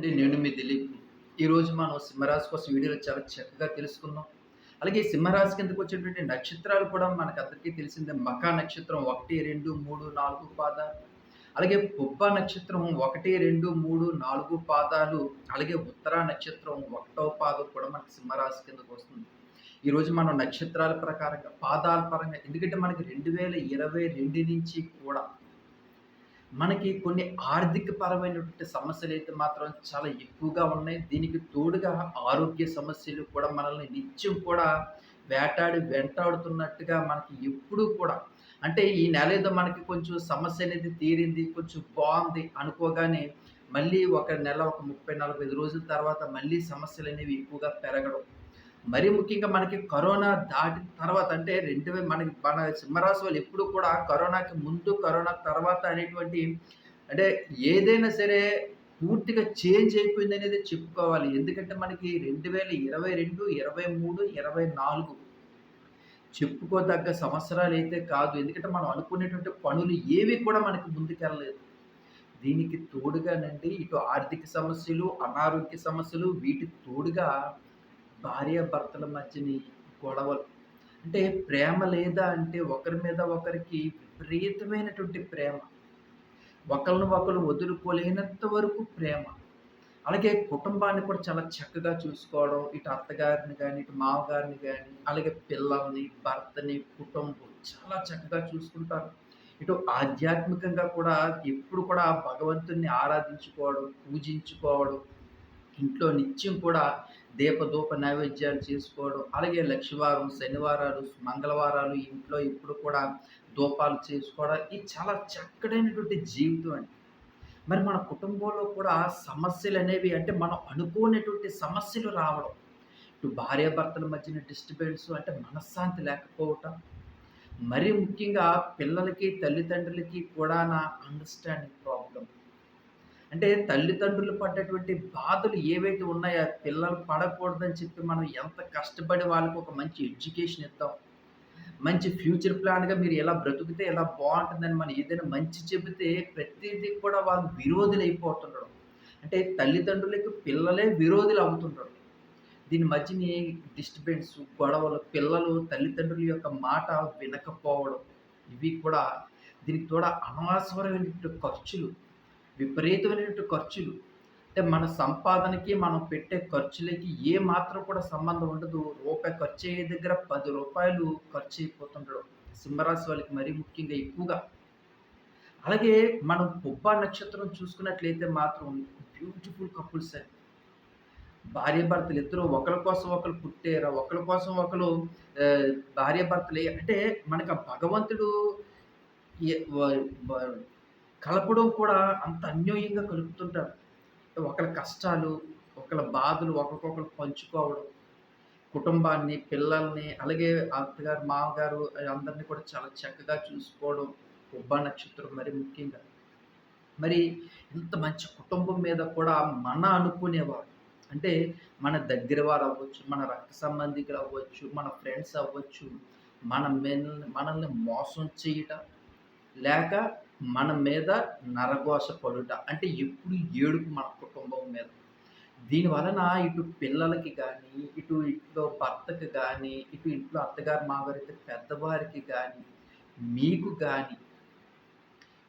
అండి నేను మీ దిలీప్. ఈరోజు మనం సింహరాశి కోసం వీడియోలో చాలా చక్కగా తెలుసుకుందాం. అలాగే సింహరాశి కిందకు వచ్చేటువంటి నక్షత్రాలు కూడా మనకు అందరికీ తెలిసిందే. మకా నక్షత్రం ఒకటి రెండు మూడు నాలుగు పాదాలు అలాగే పుబ్బ నక్షత్రం ఒకటి రెండు మూడు నాలుగు పాదాలు. అలాగే ఉత్తర నక్షత్రం ఒకటో పాదం కూడా మనకి సింహరాశి కిందకు వస్తుంది. ఈరోజు మనం నక్షత్రాల ప్రకారంగా పాదాల పరంగా ఎందుకంటే మనకి రెండు వేల ఇరవై రెండు నుంచి కూడా మనకి కొన్ని ఆర్థిక పరమైనటువంటి సమస్యలు అయితే మాత్రం చాలా ఎక్కువగా ఉన్నాయి. దీనికి తోడుగా ఆరోగ్య సమస్యలు కూడా మనల్ని నిత్యం కూడా వేటాడి వెంటాడుతున్నట్టుగా మనకి ఎప్పుడూ కూడా అంటే ఈ నెల ఏదో మనకి కొంచెం సమస్య అనేది తీరింది కొంచెం బాగుంది అనుకోగానే మళ్ళీ ఒక నెల ఒక ముప్పై నలభై ఐదు రోజుల తర్వాత మళ్ళీ సమస్యలు అనేవి ఎక్కువగా పెరగడం మరీ ముఖ్యంగా మనకి కరోనా దాటిన తర్వాత అంటే రెండు మనకి మన సింహరాశి వాళ్ళు ఎప్పుడు కూడా కరోనాకి ముందు కరోనా తర్వాత అనేటువంటి అంటే ఏదైనా సరే పూర్తిగా చేంజ్ అయిపోయింది అనేది చెప్పుకోవాలి. ఎందుకంటే మనకి రెండు వేల ఇరవై రెండు ఇరవై మూడు ఇరవై నాలుగు చెప్పుకోదగ్గ సంవత్సరాలు అయితే కాదు. ఎందుకంటే మనం అనుకునేటువంటి పనులు ఏవి కూడా మనకి ముందుకెళ్ళలేదు. దీనికి తోడుగానండి ఇటు ఆర్థిక సమస్యలు అనారోగ్య సమస్యలు వీటికి తోడుగా భార్యాభర్తల మధ్యని గొడవలు. అంటే ప్రేమ లేదా అంటే ఒకరి మీద ఒకరికి విపరీతమైనటువంటి ప్రేమ. ఒకరిని ఒకరు వదులుకోలేనంత వరకు ప్రేమ. అలాగే కుటుంబాన్ని కూడా చాలా చక్కగా చూసుకోవడం ఇటు అత్తగారిని కానీ ఇటు మామగారిని కానీ అలాగే పిల్లల్ని భర్తని కుటుంబం చాలా చక్కగా చూసుకుంటారు. ఇటు ఆధ్యాత్మికంగా కూడా ఎప్పుడు కూడా భగవంతుణ్ణి ఆరాధించుకోవడం పూజించుకోవడం ఇంట్లో నిత్యం కూడా దీపధూప నైవేద్యాలు చేసుకోవడం అలాగే లక్షవారం శనివారాలు మంగళవారాలు ఇంట్లో ఇప్పుడు కూడా ధూపాలు చేసుకోవడం ఇది చాలా చక్కడైనటువంటి జీవితం అండి. మరి మన కుటుంబంలో కూడా సమస్యలు అనేవి అంటే మనం అనుకోనటువంటి సమస్యలు రావడం. ఇటు భార్యాభర్తల మధ్యన డిస్టర్బెన్స్ అంటే మనశ్శాంతి లేకపోవటం. మరీ ముఖ్యంగా పిల్లలకి తల్లిదండ్రులకి కూడా నా అండర్స్టాండింగ్ ప్రాబ్లం అంటే తల్లిదండ్రులు పడ్డటువంటి బాధలు ఏవైతే ఉన్నాయో పిల్లలు పడకూడదని చెప్పి మనం ఎంత కష్టపడి వాళ్ళకి ఒక మంచి ఎడ్యుకేషన్ ఇద్దాం మంచి ఫ్యూచర్ ప్లాన్గా మీరు ఎలా బ్రతుకుతే ఎలా బాగుంటుందని మనం ఏదైనా మంచి చెబితే ప్రతిదీ కూడా వాళ్ళు విరోధులు అయిపోతుండడం. అంటే తల్లిదండ్రులకి పిల్లలే విరోధులు అవుతుండడం. దీని మధ్యని డిస్టర్బెన్స్ గొడవలు పిల్లలు తల్లిదండ్రుల యొక్క మాట వినకపోవడం ఇవి కూడా దీనికి కూడా అనవసరమైన ఖర్చులు విపరీతమైనటువంటి ఖర్చులు. అంటే మన సంపాదనకి మనం పెట్టే ఖర్చులకి ఏ మాత్రం కూడా సంబంధం ఉండదు. రూపాయి ఖర్చు అయ్యే దగ్గర పది రూపాయలు ఖర్చు అయిపోతుండడం. సింహరాశి వాళ్ళకి మరీ ముఖ్యంగా ఎక్కువగా. అలాగే మనం పుబ్బ నక్షత్రం చూసుకున్నట్లయితే మాత్రం బ్యూటిఫుల్ కపుల్స్ అని భార్య భర్తలు ఇద్దరు ఒకరి కోసం ఒకరు పుట్టారు? ఒకరి కోసం ఒకరు భార్య భర్తలు అంటే మనకు భగవంతుడు కలపడం కూడా అంత అన్యోన్యంగా కలుపుతుంటారు. ఒకళ్ళ కష్టాలు ఒకళ్ళ బాధలు ఒకరికొకరు పంచుకోవడం కుటుంబాన్ని పిల్లల్ని అలాగే అత్తగారు మామగారు అందరినీ కూడా చాలా చక్కగా చూసుకోవడం ఉబ్బా నక్షత్రం మరి ముఖ్యంగా. మరి ఇంత మంచి కుటుంబం మీద కూడా మన అనుకునేవారు. అంటే మన దగ్గర వారు అవ్వచ్చు మన రక్త సంబంధికులు అవ్వచ్చు మన ఫ్రెండ్స్ అవ్వచ్చు మన మనల్ని మోసం చేయటం లేక మన మీద నరగోస పడుట అంటే ఎప్పుడు ఏడుపు మన కుటుంబం మీద. దీని వలన ఇటు పిల్లలకి కానీ ఇటు ఇంట్లో భర్తకి కానీ ఇటు ఇంట్లో అత్తగారు మాగారు పెద్దవారికి కానీ మీకు కానీ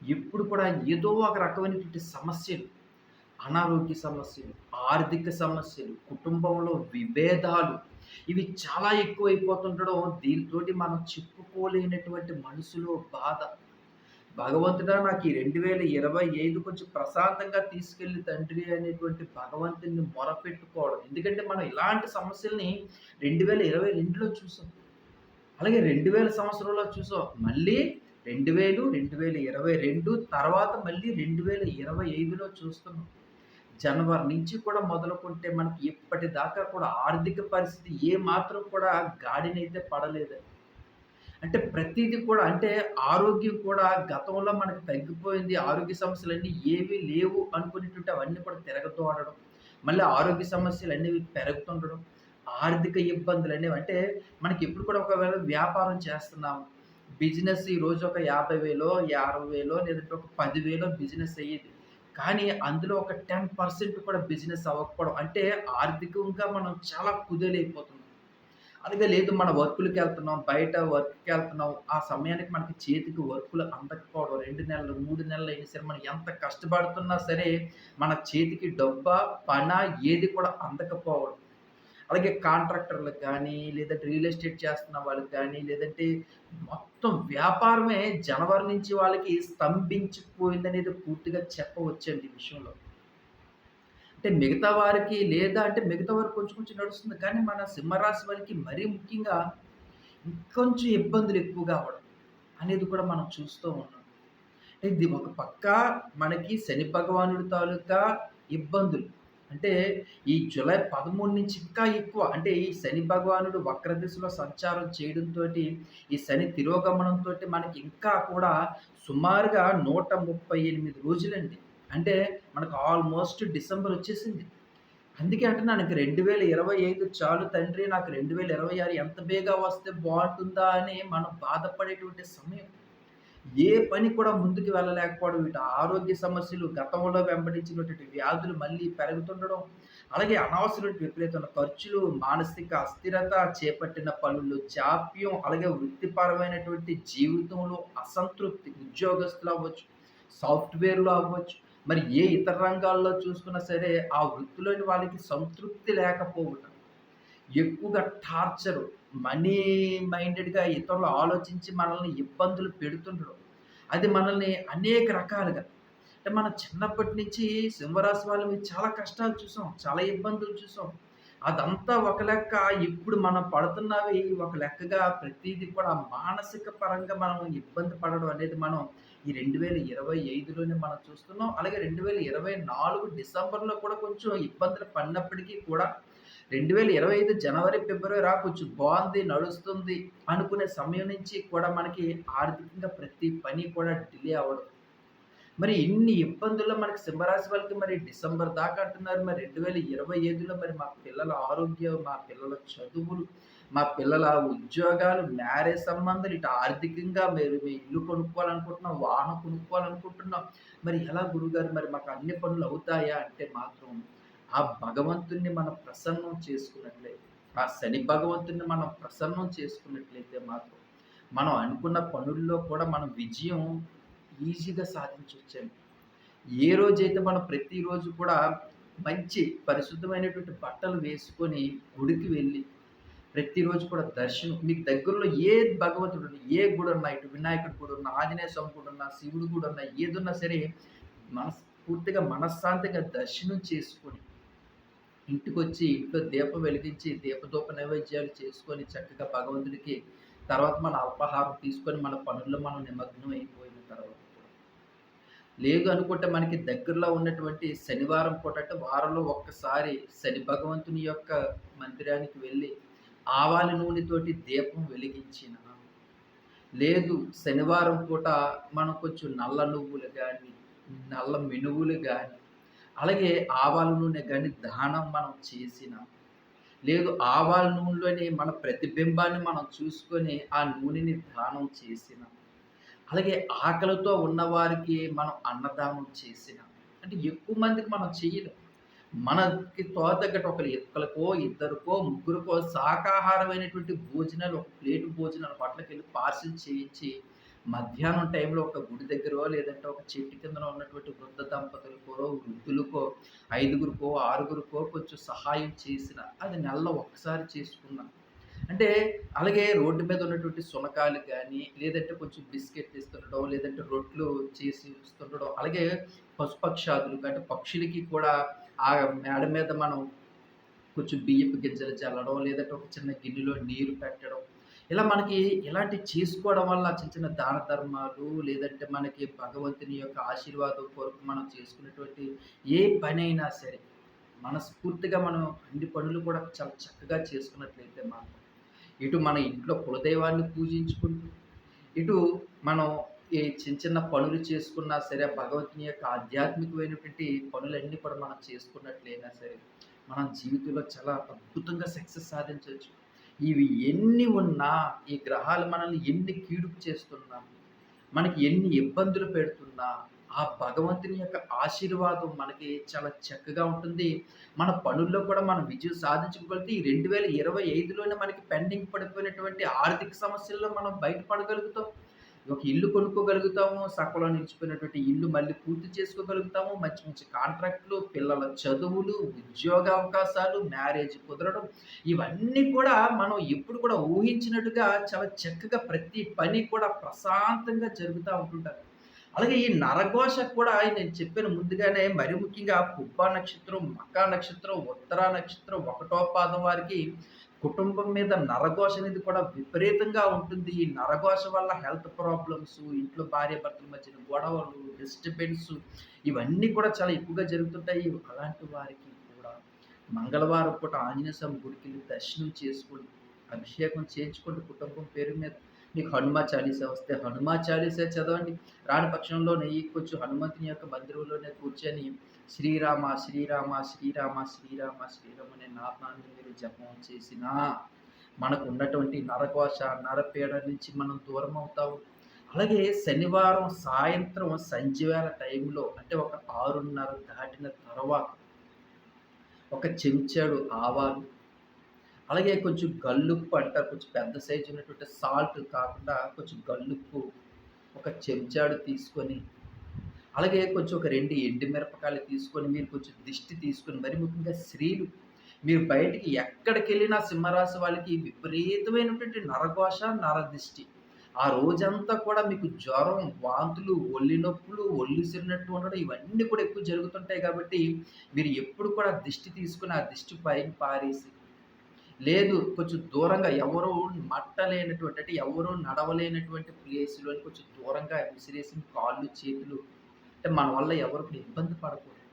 ఎప్పుడు కూడా ఏదో ఒక రకమైనటువంటి సమస్యలు అనారోగ్య సమస్యలు ఆర్థిక సమస్యలు కుటుంబంలో విభేదాలు ఇవి చాలా ఎక్కువైపోతుండడం దీనితోటి మనం చెప్పుకోలేనటువంటి మనసులో బాధ భగవంతుడా నాకు ఈ రెండు వేల ఇరవై ఐదు కొంచెం ప్రశాంతంగా తీసుకెళ్ళి తండ్రి అనేటువంటి భగవంతుని మొరపెట్టుకోవడం. ఎందుకంటే మనం ఇలాంటి సమస్యల్ని రెండు వేల ఇరవై రెండులో చూసాం. అలాగే రెండు వేల సంవత్సరంలో చూసాం. మళ్ళీ రెండు వేలు రెండు వేల ఇరవై రెండు తర్వాత మళ్ళీ రెండు వేల ఇరవై ఐదులో చూస్తున్నాం. జనవరి నుంచి కూడా మొదలుకుంటే మనకి ఇప్పటిదాకా కూడా ఆర్థిక పరిస్థితి ఏ మాత్రం కూడా గాడినైతే పడలేదండి అంటే ప్రతిదీ కూడా అంటే ఆరోగ్యం కూడా గతంలో మనకు తగ్గిపోయింది ఆరోగ్య సమస్యలు అన్నీ ఏవి లేవు అనుకునేటువంటి అవన్నీ కూడా తిరగతోడడం మళ్ళీ ఆరోగ్య సమస్యలు అనేవి పెరుగుతుండడం ఆర్థిక ఇబ్బందులు అనేవి అంటే మనకి ఎప్పుడు కూడా ఒకవేళ వ్యాపారం చేస్తున్నాము బిజినెస్ ఈరోజు ఒక యాభై వేలో యాభై వేలో లేదంటే ఒక పదివేలో బిజినెస్ అయ్యేది కానీ అందులో ఒక 10% కూడా బిజినెస్ అవ్వకపోవడం. అంటే ఆర్థికంగా మనం చాలా కుదేలైపోతున్నాం. అలాగే లేదు మన వర్కులకెళ్తున్నాం, బయట వర్క్కి వెళ్తున్నాం ఆ సమయానికి మనకి చేతికి వర్కులు అందకపోవడం. రెండు నెలలు, మూడు నెలలు అయినా సరే మనం ఎంత కష్టపడుతున్నా సరే మన చేతికి డబ్బా, పనా ఏది కూడా అందకపోవడం. అలాగే కాంట్రాక్టర్‌లకు కానీ లేదంటే రియల్ ఎస్టేట్ చేస్తున్న వాళ్ళకి కానీ లేదంటే మొత్తం వ్యాపారమే జనవరి నుంచి వాళ్ళకి స్తంభించిపోయిందనేది పూర్తిగా చెప్పవచ్చండి ఈ విషయంలో. అంటే మిగతా వారికి లేదా అంటే మిగతా వారు కొంచెం కొంచెం నడుస్తుంది. కానీ మన సింహరాశి వారికి మరీ ముఖ్యంగా ఇంకొంచెం ఇబ్బందులు ఎక్కువగా అవ్వడం అనేది కూడా మనం చూస్తూ ఉన్నాం. ఇది ఒక పక్క మనకి శని భగవానుడి తాలూకా ఇబ్బందులు. అంటే ఈ జులై 13 నుంచి ఇంకా ఎక్కువ. అంటే ఈ శని భగవానుడు వక్ర దిశలో సంచారం చేయడంతోటి, ఈ శని తిరోగమనంతో మనకి ఇంకా కూడా సుమారుగా 138 రోజులండి. అంటే మనకు ఆల్మోస్ట్ డిసెంబర్ వచ్చేసింది. అందుకే అంటున్నాను ఇంక 2025 చాలు తండ్రి నాకు 2026 ఎంత బేగా వస్తే బాగుంటుందా అని మనం బాధపడేటువంటి సమయం. ఏ పని కూడా ముందుకు వెళ్ళలేకపోవడం, ఇటు ఆరోగ్య సమస్యలు, గతంలో వెంబడించినటువంటి వ్యాధులు మళ్ళీ పెరుగుతుండడం, అలాగే అనవసర విపరీతమైన ఖర్చులు, మానసిక అస్థిరత, చేపట్టిన పనుల్లో జాప్యం, అలాగే వృత్తిపరమైనటువంటి జీవితంలో అసంతృప్తి, ఉద్యోగస్తులు అవ్వచ్చు, సాఫ్ట్‌వేర్‌లో అవ్వచ్చు, మరి ఏ ఇతర రంగాల్లో చూసుకున్నా సరే ఆ వృత్తిలోని వాళ్ళకి సంతృప్తి లేకపోవటం. ఎక్కువగా టార్చర్ మనీ మైండెడ్‌గా ఇతరులు ఆలోచించి మనల్ని ఇబ్బందులు పెడుతుండడం. అది మనల్ని అనేక రకాలుగా అంటే మనం చిన్నప్పటి నుంచి సింహరాశి వాళ్ళమి చాలా కష్టాలు చూసాం. చాలా ఇబ్బందులు చూసాం. అదంతా ఒక లెక్క ఇప్పుడు మనం పడుతున్నవి ఒక లెక్కగా ప్రతిదీ కూడా మానసిక పరంగా మనం ఇబ్బంది పడడం అనేది మనం ఈ 2025లోనే మనం చూస్తున్నాం. అలాగే 2024 డిసెంబర్‌లో కూడా కొంచెం ఇబ్బందులు పడినప్పటికీ కూడా 2025 జనవరి, ఫిబ్రవరి రా కొంచెం బాగుంది నడుస్తుంది అనుకునే సమయం నుంచి కూడా మనకి ఆర్థికంగా ప్రతి పని కూడా డిలే అవ్వడం. మరి ఇన్ని ఇబ్బందుల్లో మనకి సింహరాశి వాళ్ళకి మరి డిసెంబర్ దాకా అంటున్నారు. మరి 2025లో మరి మా పిల్లల ఆరోగ్యం, మా పిల్లల చదువులు, మా పిల్లల ఉద్యోగాలు, మ్యారేజ్ సంబంధాలు, ఇటు ఆర్థికంగా మీరు మేము ఇల్లు కొనుక్కోవాలనుకుంటున్నాం, వాహనం కొనుక్కోవాలనుకుంటున్నాం. మరి ఎలా గురుగారు మరి మాకు అన్ని పనులు అవుతాయా? అంటే మాత్రం ఆ భగవంతుణ్ణి మనం ప్రసన్నం చేసుకున్నట్లయితే, ఆ శని భగవంతుని మనం ప్రసన్నం చేసుకున్నట్లయితే మాత్రం మనం అనుకున్న పనుల్లో కూడా మనం విజయం ఈజీగా సాధించొచ్చండి. ఏ రోజైతే మనం ప్రతిరోజు కూడా మంచి పరిశుద్ధమైనటువంటి బట్టలు వేసుకొని గుడికి వెళ్ళి, ప్రతిరోజు కూడా దర్శనం మీకు దగ్గరలో ఏ భగవంతుడున్న, ఏ గుడున్నా, ఇటు వినాయకుడి ఉన్నా ఆంజనేయ స్వామి శివుడు కూడా ఉన్న ఏదున్నా సరే మనస్ఫూర్తిగా, మనశ్శాంతిగా దర్శనం చేసుకొని, ఇంటికొచ్చి ఇంట్లో దీపం వెలిగించి, దీపదూప నైవేద్యాలు చేసుకొని చక్కగా భగవంతుడికి తర్వాత మన అల్పాహారం తీసుకొని మన పనుల్లో మనం నిమగ్నం అయిపోయిన తర్వాత లేదు అనుకుంటే మనకి దగ్గరలో ఉన్నటువంటి శనివారం పూట అంటే వారంలో ఒక్కసారి శని భగవంతుని యొక్క మందిరానికి వెళ్ళి ఆవాల నూనెతోటి దీపం వెలిగించిన. లేదు శనివారం పూట మనం కొంచెం నల్ల నువ్వులు కానీ నల్ల మినువులు కానీ అలాగే ఆవాల నూనె కానీ దానం మనం చేసిన, లేదు ఆవాల నూనెలోని మన ప్రతిబింబాన్ని మనం చూసుకొని ఆ నూనెని దానం చేసినాం. అలాగే ఆకలితో ఉన్నవారికి మనం అన్నదానం చేసిన, అంటే ఎక్కువ మందికి మనం చేయలేం మనకి తోతగ్గట్టు ఒకరు ఒక్కళ్ళకో, ఇద్దరికో, ముగ్గురికో శాకాహారమైనటువంటి భోజనాలు ఒక ప్లేట్ భోజనాలు పట్లకి వెళ్ళి పార్సిల్ చేయించి, మధ్యాహ్నం టైంలో ఒక గుడి దగ్గరో, లేదంటే ఒక చెట్టు కిందన ఉన్నటువంటి వృద్ధ దంపతులకో, వృద్ధులకో, ఐదుగురికో, ఆరుగురికో కొంచెం సహాయం చేసిన, అది నెలలో ఒక్కసారి చేసుకున్నా. అంటే అలాగే రోడ్డు మీద ఉన్నటువంటి సునకాలు కానీ లేదంటే కొంచెం బిస్కెట్ ఇస్తుండడం, లేదంటే రొట్లు చేసి ఇస్తుండడం, అలాగే పశుపక్షాదులు అంటే పక్షులకి కూడా ఆ మేడ మీద మనం కొంచెం బియ్యపు గింజలు చల్లడం, లేదంటే ఒక చిన్న గిన్నెలో నీరు పెట్టడం. ఇలా మనకి ఇలాంటివి చేసుకోవడం వల్ల చిన్న చిన్న దాన ధర్మాలు, లేదంటే మనకి భగవంతుని యొక్క ఆశీర్వాదం కొరకు మనం చేసుకునేటువంటి ఏ పనైనా సరే, మనస్ఫూర్తిగా మనం అన్ని పనులు కూడా చాలా చక్కగా చేసుకున్నట్లయితే మాత్రం, ఇటు మన ఇంట్లో కులదైవాన్ని పూజించుకుంటూ, ఇటు మనం ఈ చిన్న చిన్న పనులు చేసుకున్నా సరే, భగవద్గీ యొక్క ఆధ్యాత్మికమైనటువంటి పనులన్నీ కూడా మనం చేసుకున్నట్లయినా సరే, మనం జీవితంలో చాలా అద్భుతంగా సక్సెస్ సాధించవచ్చు. ఇవి ఎన్ని ఉన్నా, ఈ గ్రహాలు మనల్ని ఎన్ని కీడుపు చేస్తున్నా, మనకి ఎన్ని ఇబ్బందులు పెడుతున్నా, ఆ భగవంతుని యొక్క ఆశీర్వాదం మనకి చాలా చక్కగా ఉంటుంది. మన పనుల్లో కూడా మనం విజయం సాధించగలిగితే ఈ 2025లోనే మనకి పెండింగ్ పడిపోయినటువంటి ఆర్థిక సమస్యల్లో మనం బయటపడగలుగుతాం. ఒక ఇల్లు కొనుక్కోగలుగుతాము. సకాలంలో నిలిచిపోయినటువంటి ఇల్లు మళ్ళీ పూర్తి చేసుకోగలుగుతాము. మంచి మంచి కాంట్రాక్ట్‌లు, పిల్లల చదువులు, ఉద్యోగ అవకాశాలు, మ్యారేజ్ కుదరడం ఇవన్నీ కూడా మనం ఎప్పుడు కూడా ఊహించినట్టుగా చాలా చక్కగా ప్రతి పని కూడా ప్రశాంతంగా జరుగుతూ ఉంటుంటారు అలాగే ఈ నరఘోష కూడా నేను చెప్పిన ముందుగానే మరి ముఖ్యంగా పుబ్బ నక్షత్రం, మకా నక్షత్రం, ఉత్తర నక్షత్రం ఒకటో పాదం వారికి కుటుంబం మీద నరఘోష అనేది కూడా విపరీతంగా ఉంటుంది. ఈ నరఘోష వల్ల హెల్త్ ప్రాబ్లమ్స్, ఇంట్లో భార్యాభర్తల మధ్యన గొడవలు, డిస్టర్బెన్స్ ఇవన్నీ కూడా చాలా ఎక్కువగా జరుగుతుంటాయి. అలాంటి వారికి కూడా మంగళవారం పూట ఆంజనేయ స్వామి గుడికెళ్ళి దర్శనం చేసుకోండి. అభిషేకం చేయించుకోండి కుటుంబం పేరు మీద. మీకు హనుమా చాలీసా వస్తే హనుమ చాలీసా చదవండి. రాని పక్షంలో నెయ్యి కొంచెం హనుమంతుని యొక్క మందిరంలోనే కూర్చొని శ్రీరామ, శ్రీరామ, శ్రీరామ, శ్రీరామ, శ్రీరామ అనే నామాన్ని మీరు జపం చేసినా మనకు ఉన్నటువంటి నరకోశ నరపీడ నుంచి మనం దూరం అవుతాము. అలాగే శనివారం సాయంత్రం సంజీవేల టైంలో అంటే ఒక 6:30 దాటిన తర్వాత ఒక చెంచాడు ఆవాలు, అలాగే కొంచెం గల్లుప్పు అంటారు. కొంచెం పెద్ద సైజు ఉన్నటువంటి సాల్ట్ కాకుండా కొంచెం గల్లుప్పు ఒక చెంచాడు తీసుకొని, అలాగే కొంచెం ఒక రెండు ఎండు మిరపకాయలు తీసుకొని, మీరు కొంచెం దిష్టి తీసుకొని, మరి ముఖ్యంగా స్త్రీలు మీరు బయటికి ఎక్కడికెళ్ళినా సింహరాశి వాళ్ళకి విపరీతమైనటువంటి నరఘోష, నరదిష్టి. ఆ రోజంతా కూడా మీకు జ్వరం, వాంతులు, ఒళ్ళు నొప్పులు, ఒళ్ళు సిరినట్టు ఉండడం ఇవన్నీ కూడా ఎక్కువ జరుగుతుంటాయి కాబట్టి, మీరు ఎప్పుడు కూడా దిష్టి తీసుకొని, ఆ దిష్టి పైన పారేసి, లేదు కొంచెం దూరంగా ఎవరు మట్టలేనటువంటి అంటే ఎవరు నడవలేనటువంటి ప్లేస్లో కొంచెం దూరంగా విసిరేసి కాళ్ళు, చేతులు అంటే మన వల్ల ఎవరు ఇబ్బంది పడకూడదు.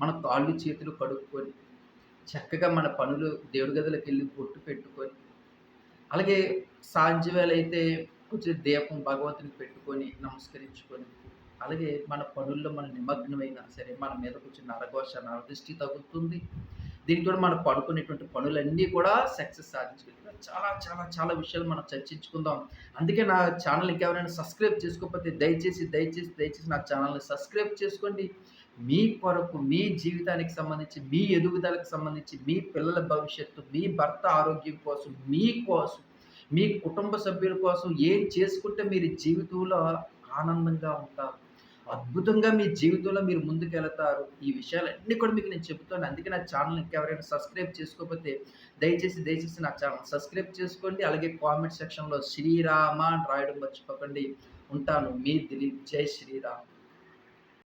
మన కాళ్ళు, చేతులు కడుక్కొని, చక్కగా మన పనులు దేవుడి గదిలోకెళ్ళి బొట్టు పెట్టుకొని, అలాగే సాయంత్రం అయితే కొంచెం దీపం భగవంతుని పెట్టుకొని, నమస్కరించుకొని, అలాగే మన పనుల్లో మన నిమగ్నమైన సరే మన మీద కొంచెం నరఘోష, నరదృష్టి తగ్గుతుంది దీనికి మనం పడుకునేటువంటి పనులన్నీ కూడా సక్సెస్ సాధించగలిగిన చాలా చాలా చాలా విషయాలు మనం చర్చించుకుందాం. అందుకే నా ఛానల్ ఇంకెవరైనా సబ్స్క్రైబ్ చేసుకోకపోతే దయచేసి, దయచేసి, దయచేసి నా ఛానల్‌ని సబ్స్క్రైబ్ చేసుకోండి. మీ కొరకు, మీ జీవితానికి సంబంధించి, మీ ఎదుగుదలకు సంబంధించి, మీ పిల్లల భవిష్యత్తు, మీ భర్త ఆరోగ్యం కోసం, మీ కోసం, మీ కుటుంబ సభ్యుల కోసం ఏం చేసుకుంటే మీరు జీవితంలో ఆనందంగా ఉంటారు. అద్భుతంగా మీ జీవితంలో మీరు ముందుకు వెళతారు ఈ విషయాలన్నీ కూడా మీకు నేను చెప్తాను. అందుకే నా ఛానల్ ఇంకెవరైనా సబ్స్క్రైబ్ చేసుకోకపోతే దయచేసి, దయచేసి నా ఛానల్ సబ్స్క్రైబ్ చేసుకోండి. అలాగే కామెంట్ సెక్షన్‌లో శ్రీరామ అని రాయడం మర్చిపోకండి. ఉంటాను. మీ దిలీప్. జై శ్రీరామ్.